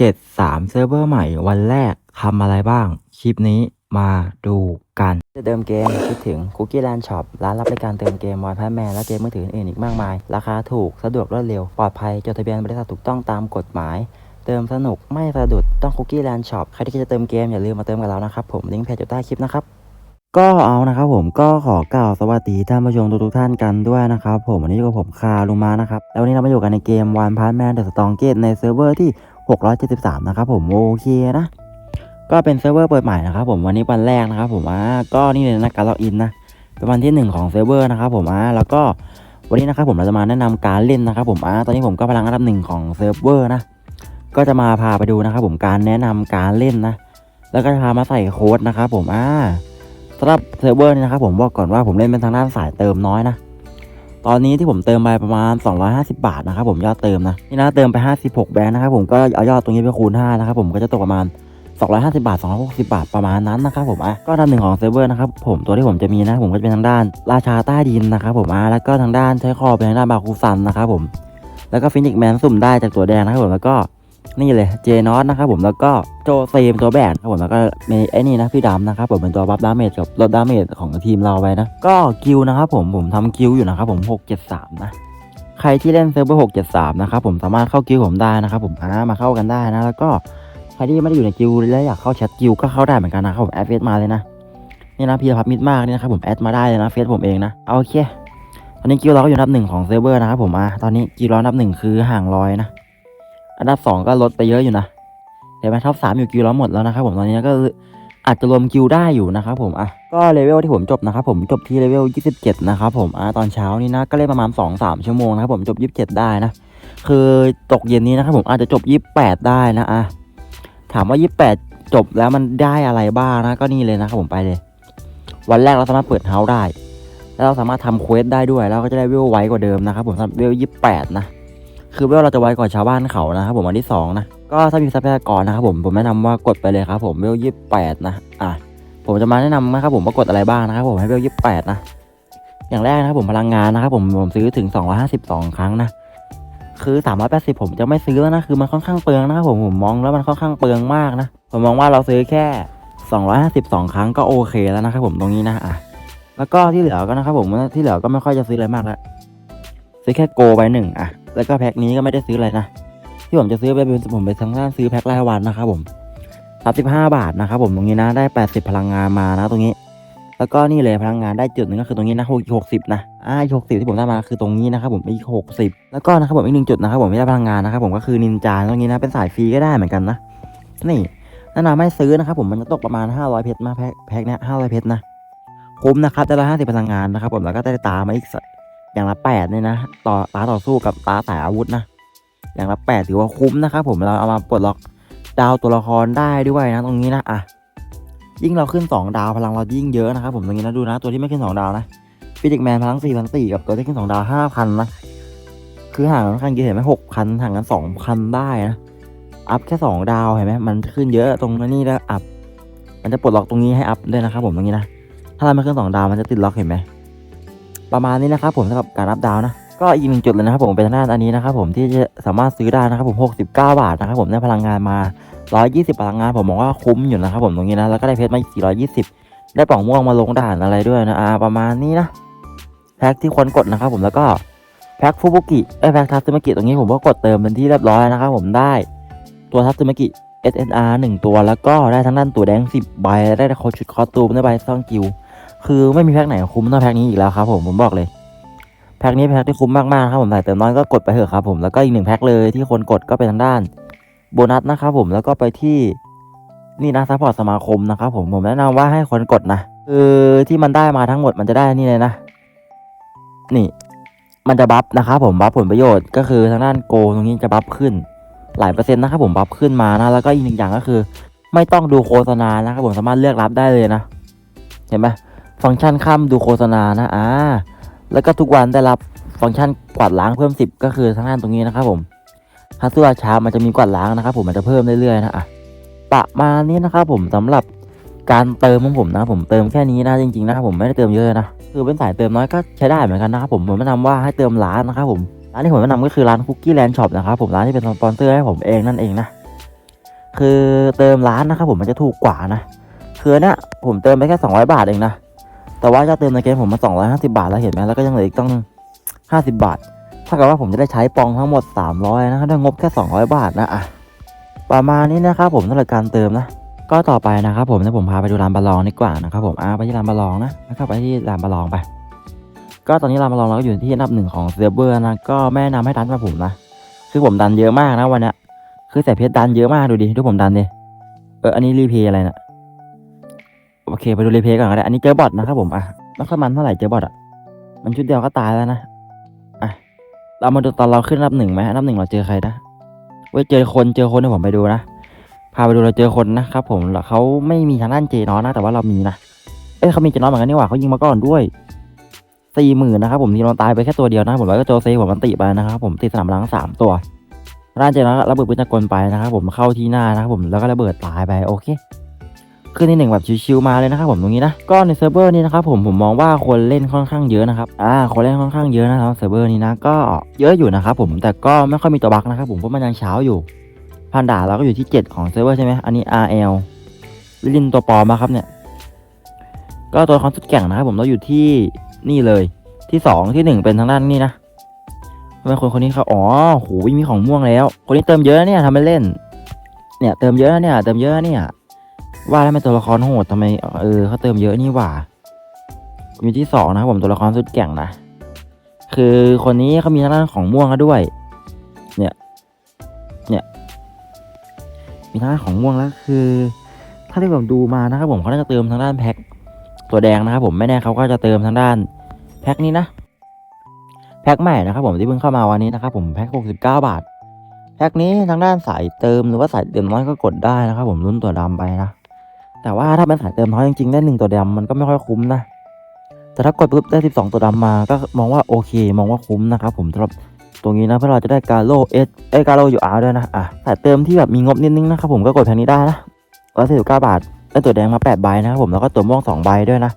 73 เซิร์ฟเวอร์ใหม่วันแรกทำอะไรบ้าง คลิปนี้มาดูกัน จะเติมเกมคิดถึง Cookie Land Shop ร้านรับบริการเติมเกมวายแพแมนและเกมมือถืออื่นอีกมากมาย ราคาถูกสะดวกรวดเร็ว ปลอดภัยจดทะเบียนบริษัทถูกต้องตามกฎหมาย เติมสนุกไม่สะดุดต้อง Cookie Land Shop ใครที่จะเติมเกมอย่าลืมมาเติมกับเรานะครับผมลิงก์เพจอยู่ใต้คลิปนะครับก็เอานะครับผมก็ขอกล่าวสวัสดีท่านผู้ชมทุกท่านกันด้วยนะครับผมวันนี้อยู่กับผมคาลุมานะครับแล้ววันนี้เรามาอยู่กันในเกมวันพาร์ทแมนเดอะสตองเกตในเซิร์ฟเวอร์ที่ 673 นะครับผมโอเคนะ ก็เป็นเซิร์ฟเวอร์เปิดใหม่นะครับผมวันนี้วันแรกนะครับผมอ่าก็นี่เลยนะการล็อกอินนะเป็นวันที่หนึ่งของเซิร์ฟเวอร์นะครับผมอ่าแล้วก็วันนี้นะครับผมเราจะมาแนะนำการเล่นนะครับผมอ่าตอนนี้ผมก็พลังอันดับหนึ่งของเซิร์ฟเวอร์นะก็จะมาพาไปดูนะครับผมการแนะนำการเล่นนะ แล้วก็จะพามาใส่โค้ดนะครับผมอ่าสำหรับเซิร์ฟเวอร์นี่นะครับผมบอกก่อนว่าผมเล่นเป็นทางด้านสายเติมน้อยนะ ตอนนี้ที่ผมเติมไปประมาณ 250 บาทนะครับผมยอดเติมนะนี่นะเติมไป 56 แบงค์นะครับผมก็เอายอดตรงนี้ไปคูณ5นะครับผมก็จะตกประมาณ 250 บาท 260 บาทประมาณนั้นนะครับผมอะก็อันหนึ่งของเซิร์ฟเวอร์นะครับผมตัวที่ผมจะมีนะผมก็จะเป็นทางด้านราชาใต้ดินนะครับผมอะแล้วก็ทางด้านใช้คอเป็นทางด้านบาคูซันนะครับผมแล้วก็ฟินิกแมนสุ่มได้จากตัวแดงนะครับผมแล้วก็ นี่เลยเจนอสนะครับผมแล้วก็โจเซมตัวแบนะครับผมแล้วก็มีไอ้นี่นะพี่ดำนะครับผมเป็นตัวบัฟดาเมจกับลดดาเมจของทีมเราไปนะ ก็กิลนะครับผมผมทำกิลอยู่นะครับผม673นะใครที่เล่นเซิร์ฟเวอร์673นะครับผมสามารถเข้ากิลผมได้นะครับผมอ่ามาเข้ากันได้นะ แล้วก็ใครที่ไม่ได้อยู่ในกิลและอยากเข้าแชทกิลก็เข้าได้เหมือนกันนะครับผมแอดเฟซมาเลยนะนี่นะพีรพัฒน์มิตรมากนี่นะครับผมแอดมาได้เลยนะเฟซผมเองนะเอาโอเคตอนนี้กิลเราก็อยู่อันดับหนึ่งของเซิร์ฟเวอร์นะครับผมอะตอนนี้กิลเราอันดับหนึ่งคือห่างลอยนะ อันดับสองก็ลดไปเยอะอยู่นะเห็นไหมท็อปสามอยู่กิลด์เราหมดแล้วนะครับผมตอนนี้ก็อาจจะรวมกิลด์ได้อยู่นะครับผมอะก็เลเวลที่ผมจบนะครับผมจบที่เลเวล 27 นะครับผมอะตอนเช้านี่นะก็เล่นประมาณ 2-3 ชั่วโมงนะครับผมจบ 27 ได้นะ คือตกเย็นนี้นะครับผมอาจจะจบ 28 ได้นะอะถามว่า 28 จบแล้วมันได้อะไรบ้างนะก็นี่เลยนะครับผมไปเลย วันแรกเราสามารถเปิดเฮาส์ได้ แล้วเราสามารถทำเควสได้ด้วย แล้วก็จะได้เวลไวกว่าเดิมนะครับผมสำหรับเวล 28 นะ คือเวลเราจะไวกว่าชาวบ้านเขานะครับผมวันที่2นะก็ถ้ามีทรัพยากรนะครับผมผมแนะนำว่ากดไปเลยครับผมเวล28นะอะผมจะมาแนะนำนะครับผมว่ากดอะไรบ้างนะครับผมให้เวล28นะอย่างแรกนะครับผมพลังงานนะครับผมผมซื้อถึง252 ครั้งนะคือ380ผมจะไม่ซื้อแล้วนะคือมันค่อนข้างเปลืองนะครับผมผมมองแล้วมันค่อนข้างเปลืองมากนะผมมองว่าเราซื้อแค่ 252 ครั้งก็โอเคแล้วนะครับผมตรงนี้นะอะแล้วก็ที่เหลือก็นะครับผมที่เหลือก็ไม่ค่อยจะซื้ออะไรมากแล้ว ซื้อแค่โกไปหนึ่งอะ แล้วก็แพ็คนี้ก็ไม่ได้ซื้ออะไรนะ ที่ผมจะซื้อไปเป็นผมไปทางด้านซื้อแพ็ครายวันนะครับผม35บาทนะครับผมตรงนี้นะได้80พลังงานมานะตรงนี้ แล้วก็นี่เลยพลังงานได้จุดหนึ่งก็คือตรงนี้นะหกสิบนะอ่าหกสิบที่ผมได้มาคือตรงนี้นะครับผมอีกหกสิบแล้วก็นะครับผมอีกหนึ่งจุดนะครับผมที่ได้พลังงานนะครับผมก็คือนินจาตรงนี้นะเป็นสายฟรีก็ได้เหมือนกันนะนี่แนะนำไม่ซื้อนะครับผมมันจะตกประมาณ 500 เพชรมาแพ็คแพ็คเนี้ยห้าร้อยเพชรนะ คุ้มนะครับได้ร้อยห้าสิบพลังงานนะครับผมแล้วก็ได้ตามาอีกสัก อย่างละแปดเนี่ยนะ ต่อตาต่อสู้กับตาสายอาวุธนะ อย่างละแปดถือว่าคุ้มนะครับผมเราเอามาปลดล็อกดาวตัวละครได้ด้วยนะตรงนี้นะอะยิ่งเราขึ้น 2 ดาวพลังเรายิ่งเยอะนะครับผมตรงนี้นะดูนะ ตัวที่ไม่ขึ้น 2 ดาวนะฟิจิกแมนพลัง4พันสี่กับตัวที่ขึ้น 2 ดาว5,000นนะคือห่างกันค่อนข้างเยอะเห็นไหม6,000ห่างกัน2,000ได้นะอัพแค่ 2 ดาวเห็นไหมมันขึ้นเยอะตรงนี้แล้วอัพมันจะปลดล็อกตรงนี้ให้อัพด้วยนะครับผมตรงนี้นะถ้าเราไม่ขึ้น 2 ดาวมันจะติดล็อกเห็นไหม ประมาณนี้นะครับผมสำหรับการอัพดาวนะก็อีกหนึ่งจุดเลยนะครับผมเป็นทางด้านอันนี้นะครับผมที่จะสามารถซื้อได้นะครับผม69 บาทนะครับผมได้พลังงานมา 120 พลังงานผมมองว่าคุ้มอยู่นะครับผมตรงนี้นะแล้วก็ได้เพชรมาอีก420 ได้ป่องม่วงมาลงด่านอะไรด้วยนะอาประมาณนี้นะแพ็คที่ควรกดนะครับผมแล้วก็แพ็คฟูบุกิไอแพ็คทัตสึมากิตรงนี้ผมก็กดเติมเป็นที่เรียบร้อยนะครับผมได้ตัวทัตสึมากิ SNR 1 ตัวแล้วก็ได้ทั้งด้านตัวแดง 10 ใบ ได้โคชุดคอตูมได้ใบซ่องกิว คือไม่มีแพ็คไหนคุ้มเท่าแพ็คนี้อีกแล้วครับผมผมบอกเลยแพ็คนี้แพ็คที่คุ้มมากๆครับผมใส่เติมน้อยก็กดไปเถอะครับผมแล้วก็อีกหนึ่งแพ็คเลยที่คนกดก็เป็นทางด้านโบนัสนะครับผมแล้วก็ไปที่นี่นะซัพพอร์ตสมาคมนะครับผมผมแนะนำว่าให้คนกดนะคือที่มันได้มาทั้งหมดมันจะได้นี่เลยนะ นี่ มันจะบัฟนะครับผมบัฟผลประโยชน์ก็คือทางด้านโกตรงนี้จะบัฟขึ้น หลายเปอร์เซ็นต์นะครับผมบัฟขึ้นมานะแล้วก็อีกหนึ่งอย่างก็คือ ไม่ต้องดูโฆษณานะครับผมสามารถเลือกรับได้เลยนะ เห็นไหม ฟังก์ชันข้ามดูโฆษณานะอ่าแล้วก็ทุกวันได้รับฟังก์ชันกวาดล้างเพิ่ม 10 ก็คือทางด้านตรงนี้นะครับผมถ้าตัวช้ามันจะมีกวาดล้างนะครับ ผมมันจะเพิ่มเรื่อยๆนะอะประมาณนี้นะครับผมสำหรับการเติมของผมนะผมเติมแค่นี้นะจริงๆนะครับผมไม่ได้เติมเยอะนะคือเป็นสายเติมน้อยก็ใช้ได้เหมือนกันนะครับผมผมแนะนำว่าให้เติมร้านนะครับผมร้านที่ผมแนะนำก็คือร้านคุกกี้แลนด์ช็อปนะครับผมร้านที่เป็นสปอนเซอร์ให้ผมเองนั่นเองนะคือเติมร้านนะครับผมมันจะถูกกว่านะคือเนี่ยผมเติมไปแค่สองร้อยบาทเองนะ แต่ว่าจะเติมในเกมผมมาสองร้อยห้าสิบาทแล้วเห็นไหมแล้วก็ยังเหลืออีกต้องห้าสิบาทถ้ากับว่าผมจะได้ใช้ปองทั้งหมดสามร้อยนะครับได้งบแค่สองร้อยบาทนะอะประมาณนี้นะครับผมสำหรับการเติมนะ ก็ต่อไปนะครับผมจะผมพาไปดูลานบาลองดีกว่านะครับผมอ่าไปที่ลานบาลองนะแล้วก็ไปที่ลานบาลองไป ก็ตอนนี้ลานบาลองเราก็อยู่ที่อันดับหนึ่งของเซิร์ฟเวอร์นะก็ไม่นะนำให้ดันมาผมนะคือผมดันเยอะมากนะวันนี้คือใส่เพชรดันเยอะมากดูดิดูผมดันดิเอออันนี้รีเพย์อะไรนะ โอเคไปดูรีเพย์ก่อนก็ได้ อันนี้เจอบอทนะครับผมอะไม่ค่อยมันเท่าไหร่เจอบอทอะ มันชุดเดียวก็ตายแล้วนะอะเรามาดูตอนเราขึ้นอับหนึ่งไหมอับหนึ่งเราเจอใครนะเว้ยเจอคนเจอคนเดี๋ยวผมไปดูนะพาไปดูเราเจอคนนะครับผมแล้วเขาไม่มีทางด้านเจนอนะ แต่ว่าเรามีนะเอ้ยเขามีเจนอเหมือนกันนี่หว่าเขายิงมาก่อนด้วยสี่หมื่นนะครับผมทีมเราตายไปแค่ตัวเดียวนะผมแล้วก็โจเซผมมันติไปนะครับผมติดสนามล้างสามตัวด้านเจนอระเบิดปืนจักรกลไปนะครับผมเข้าที่หน้านะครับผมแล้วก็ระเบิดตายไปโอเค ขึ้นที่หนึ่งแบบชิวๆมาเลยนะครับผมตรงนี้นะก็ในเซิร์ฟเวอร์นี้นะครับผมผมมองว่าคนเล่นค่อนข้างเยอะนะครับอ่าคนเล่นค่อนข้างเยอะนะครับเซิร์ฟเวอร์นี้นะก็เยอะอยู่นะครับผมแต่ก็ไม่ค่อยมีตัวบั๊กนะครับผมเพราะมันยังเช้าอยู่พันดาเราก็อยู่ที่ 7 ของเซิร์ฟเวอร์ใช่ไหมอันนี้ RL ลิลินตัวปอมนะครับเนี่ยก็ตัวคอนสุดแก่งนะครับผมเราอยู่ที่นี่เลยที่ 2 ที่ 1 เป็นทางด้านนี้นะทำไมคนคนนี้เขาอ๋อโหมีของม่วงแล้ว คนนี้เติมเยอะเนี่ยทำไปเล่น เนี่ยเติมเยอะเนี่ยเติมเยอะเนี่ย ว่าแล้วเป็นตัวละครโหดทำไมเออเขาเติมเยอะนี่หว่า อยู่ที่สองนะครับผมตัวละครสุดแก่งนะ คือคนนี้เขามีทางด้านของม่วงแล้วด้วยมีทางด้านของม่วงแล้วคือ ถ้าที่ผมดูมานะครับผมเขาน่าจะเติมทางด้านแพ็คตัวแดงนะครับผมไม่แน่เขาก็จะเติมทางด้านแพ็คนี้นะแพ็คใหม่นะครับผมที่เพิ่งเข้ามาวันนี้นะครับผมแพ็ค69 บาทแพ็คนี้ทางด้านสายเติมหรือว่าสายเติมน้อยก็กดได้นะครับผมรุ่นตัวดำไปนะ แต่ว่าถ้าเป็นสายเติมน้อยจริงๆได้หนึ่งตัวดำมันก็ไม่ค่อยคุ้มนะ แต่ถ้ากดปุ๊บได้ 12 ตัวดำมาก็มองว่าโอเค มองว่าคุ้มนะครับผมสำหรับตรงนี้นะเพื่อเราจะได้การโลเอสเอการโลอยู่อาร์ด้วยนะอะแต่เติมที่แบบมีงบนิดนึงนะครับผมก็กดแพงนี้ได้นะร้อยสี่สิบเก้าบาทได้ตัวแดงมาแปดใบนะครับผมแล้วก็ตัวม่วงสองใบด้วยนะ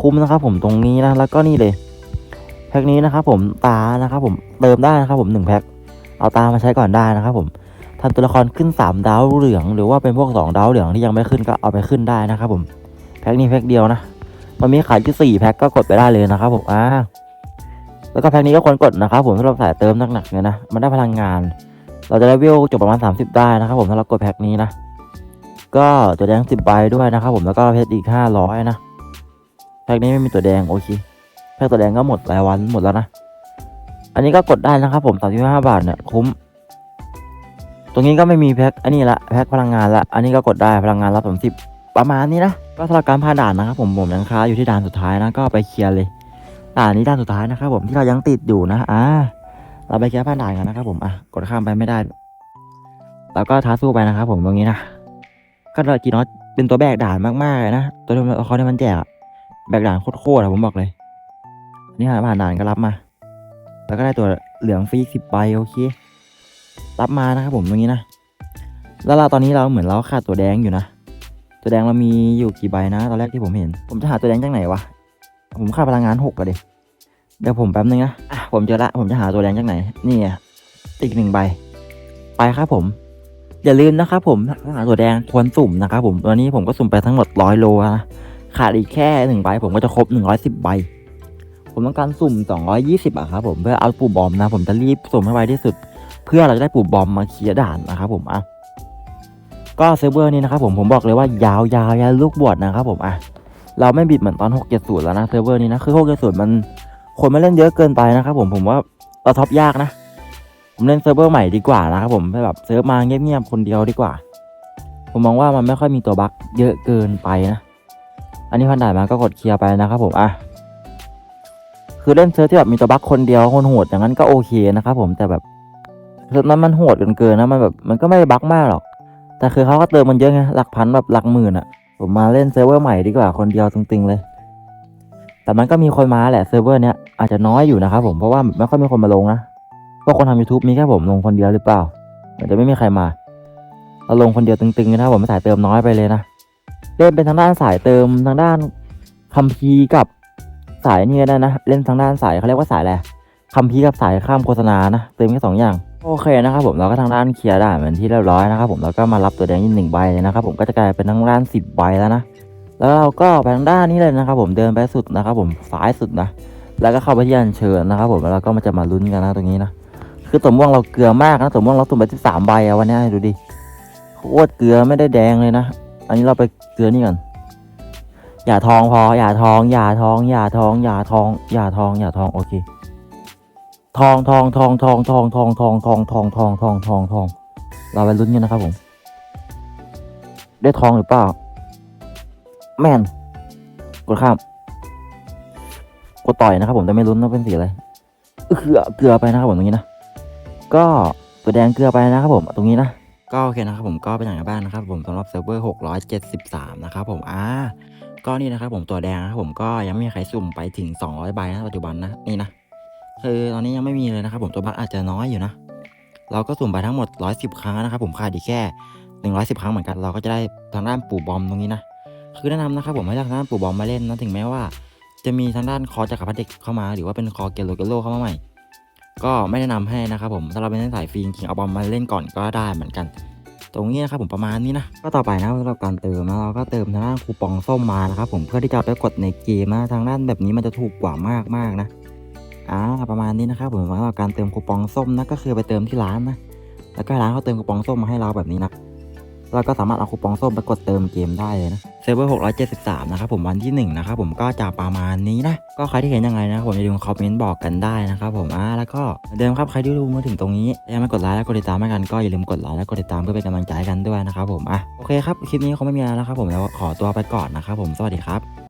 คุ้มนะครับผมตรงนี้นะแล้วก็นี่เลยแพ็คนี้นะครับผมตานะครับผมเติมได้นะครับผมหนึ่งแพ็คเอาตามาใช้ก่อนได้นะครับผม ทำตัวละครขึ้นสามดาวเหลือง หรือว่าเป็นพวกสองดาวเหลืองที่ยังไม่ขึ้นก็เอาไปขึ้นได้นะครับผม แพ็คนี้แพ็คเดียวนะ มันมีขายที่สี่แพ็คก็กดไปได้เลยนะครับผมอ่าแล้วก็แพ็คนี้ก็ควรกดนะครับผมสำหรับสายเติมหนักๆเนี่ยนะ มันได้พลังงาน เราจะได้วิวจบประมาณ 30 ได้นะครับผมถ้าเรากดแพ็คนี้นะ ก็ตัวแดง 10ใบด้วยนะครับผม แล้วก็เพชรอีก 500 นะ แพ็คนี้ไม่มีตัวแดงโอเค แพ็คตัวแดงก็หมดรายวันหมดแล้วนะ อันนี้ก็กดได้นะครับผม35บาทเนี่ยคุ้ม ตรงนี้ก็ไม่มีแพ็คอันนี้ละแพ็คพลังงานละอันนี้ก็กดได้พลังงานรับ30ประมาณนี้นะก็สำหรับการผ่านด่านนะครับผมผมยังค้าอยู่ที่ด่านสุดท้ายนะก็ไปเคลียร์เลยด่านนี้ด่านสุดท้ายนะครับผมที่เรายังติดอยู่นะอ่าเราไปแก้ผ่านด่านกันนะครับผมอะกดข้ามไปไม่ได้แล้วก็ท้าสู้ไปนะครับผมตรงนี้นะก็เราจีนอสเป็นตัวแบกด่านมากๆเลยนะตัวละครที่มันแจกแบกด่านโคตรๆอะผมบอกเลย นี่หาผ่านด่านก็รับมา แล้วก็ได้ตัวเหลืองฟรีสิบใบโอเค รับมานะครับผมตรงนี้นะ แล้วเราตอนนี้เราเหมือนเราขาดตัวแดงอยู่นะ ตัวแดงเรามีอยู่กี่ใบนะ ตอนแรกที่ผมเห็น ผมจะหาตัวแดงจากไหนวะ ผมค่าพลังงานหกอะดิเดี๋ยวผมแป๊บนึงนะอะผมเจอละ ผมจะหาตัวแดงจากไหน นี่ไงอีกหนึ่งใบ ไปครับผม อย่าลืมนะครับผมถ้าหาตัวแดงควรสุ่มนะครับผม ตอนนี้ผมก็สุ่มไปทั้งหมดร้อยโลนะ ขาดอีกแค่หนึ่งใบ ผมก็จะครบหนึ่งร้อยสิบใบ ผมต้องการสุ่มสองร้อยยี่สิบอะครับผม เพื่อเอาปูบอมนะ ผมจะรีบสุ่มให้ไวที่สุด เพื่อเราจะได้ปูบอมมาเคลียร์ด่านนะครับผมอะก็เซิร์ฟเวอร์นี้นะครับผมผมบอกเลยว่ายาวยาวยาวลูกบวชนะครับผมอะเราไม่บิดเหมือนตอน670แล้วนะเซิร์ฟเวอร์นี้นะคือ670มันคนมาเล่นเยอะเกินไปนะครับผมผมว่าเราท็อปยากนะ ผมเล่นเซิร์ฟเวอร์ใหม่ดีกว่านะครับผมแบบเซิร์ฟมาเงียบๆคนเดียวดีกว่า ผมมองว่ามันไม่ค่อยมีตัวบั๊กเยอะเกินไปนะ อันนี้พันด่านมาก็กดเคลียร์ไปนะครับผมอะคือเล่นเซิร์ฟที่แบบมีตัวบั๊กคนเดียวคนโหดอย่างนั้นก็โอเคนะครับผมแต่แบบ เซิร์ฟนั้นมันโหดเกินเกินๆนะมันแบบมันก็ไม่ได้บั๊กมากหรอก แต่คือเขาก็เติมมันเยอะไงหลักพันแบบหลักหมื่นอะผมมาเล่นเซิร์ฟเวอร์ใหม่ดีกว่าคนเดียวตึงๆเลย แต่มันก็มีคนมาแหละเซิร์ฟเวอร์เนี้ยอาจจะน้อยอยู่นะครับผมเพราะว่าไม่ค่อยมีคนมาลงนะพราะคนทำ YouTube มีแค่ผมลงคนเดียวหรือเปล่าอาจจะไม่มีใครมาเราลงคนเดียวตึงๆนะครับผมไม่สายเติมน้อยไปเลยนะเล่นเป็นทางด้านสายเติมทางด้านคัมภีร์กับสายนี่ก็ได้นะ เล่นทางด้านสายเขาเรียกว่าสายอะไรคัมภีร์กับสายข้ามโฆษณานะ เติมแค่สองอย่าง โอเคนะครับผมเราก็ทางด้านเคลียร์ได้เป็นที่เรียบร้อยนะครับผมแล้วก็มารับตัวแดงอีกหนึ่งใบเลยนะครับผมก็จะกลายเป็นทางด้านสิบใบแล้วนะแล้วเราก็ไปทางด้านนี้เลยนะครับ ผมเดินไปสุดนะครับ ผมซ้ายสุดนะแล้วก็เข้าไปที่อันเชิญนะครับ ผมแล้วเราก็มาจะมาลุ้นกันนะตรงนี้นะคือตัวม่วงเราเกลือมากนะตัวม่วงเราตุ่มไปที่สามใบอะวันนี้ดูดิโคตรเกลือไม่ได้แดงเลยนะ อันนี้เราไปเกลือนี่ก่อนอย่าทองพออย่าทอง อย่าทอง อย่าทอง อย่าทอง อย่าทอง อย่าทองโอเค ทองทองทองทองทองทองทองทองทองทองทองทองทองเราไปลุ้นกันนะครับผม ได้ทองหรือเปล่า แมนกดข้ามกดต่อยนะครับผมแต่ไม่ลุ้นว่าเป็นสีอะไรเกลือเกลือไปนะครับผมตรงนี้นะก็ตัวแดงเกลือไปนะครับผมตรงนี้นะก็โอเคนะครับผมก็เป็นอย่างไรบ้างนะครับผมสำหรับเซิร์ฟเวอร์673 นะครับผมอ่าก็นี่นะครับผมตัวแดงนะครับผมก็ยังไม่มีใครสุ่มไปถึง 200 ใบนะปัจจุบันนะนี่นะ คือตอนนี้ยังไม่มีเลยนะครับผมตัวบัคอาจจะน้อยอยู่นะ เราก็สุ่มไปทั้งหมด 110 ครั้งนะครับผมขาดอีแค่ 110 ครั้งเหมือนกัน เราก็จะได้ทางด้านปู่บอมตรงนี้นะ คือแนะนำนะครับผมให้ทางด้านปู่บอมมาเล่นนะถึงแม้ว่า จะมีทางด้านคอจักรพรรดิเด็กเข้ามา หรือว่าเป็นคอเกลโลเกลโลเข้ามาใหม่ ก็ไม่แนะนำให้นะครับผมถ้าเราเป็นสายฟรีจริงเอาบอมมาเล่นก่อนก็ได้เหมือนกัน ตรงนี้นะครับผมประมาณนี้นะ ก็ต่อไปนะสำหรับการเติมนะเราก็เติมทางด้านคูปองส้มมานะครับผมเพื่อที่จะไปกดในเกมนะทางด้านแบบนี้มันจะถูกกว่ามากๆนะ อ่าประมาณนี้นะครับผมสำหรับการเติมคูปองส้มนะก็คือไปเติมที่ร้านนะแล้วก็ร้านเขาเติมคูปองส้มมาให้เราแบบนี้นะเราก็สามารถเอาคูปองส้มไปกดเติมเกมได้เลยนะเซิร์ฟเวอร์673 นะครับผมวันที่หนึ่งนะครับผมก็จะประมาณนี้นะ ก็ใครที่เห็นยังไงนะผมอย่าลืมคอมเมนต์บอกกันได้นะครับผมอ่าแล้วก็เดิมครับใครที่ดูมาถึงตรงนี้ยังไม่กดไลค์และกดติดตามกันก็อย่าลืมกดไลค์และกดติดตามเพื่อเป็นกำลังใจกันด้วยนะครับผมอะโอเคครับคลิปนี้คงไม่มีอะไรแล้วครับผมแล้วขอตัวไปก่อนนะครับผมสวัสดีครับ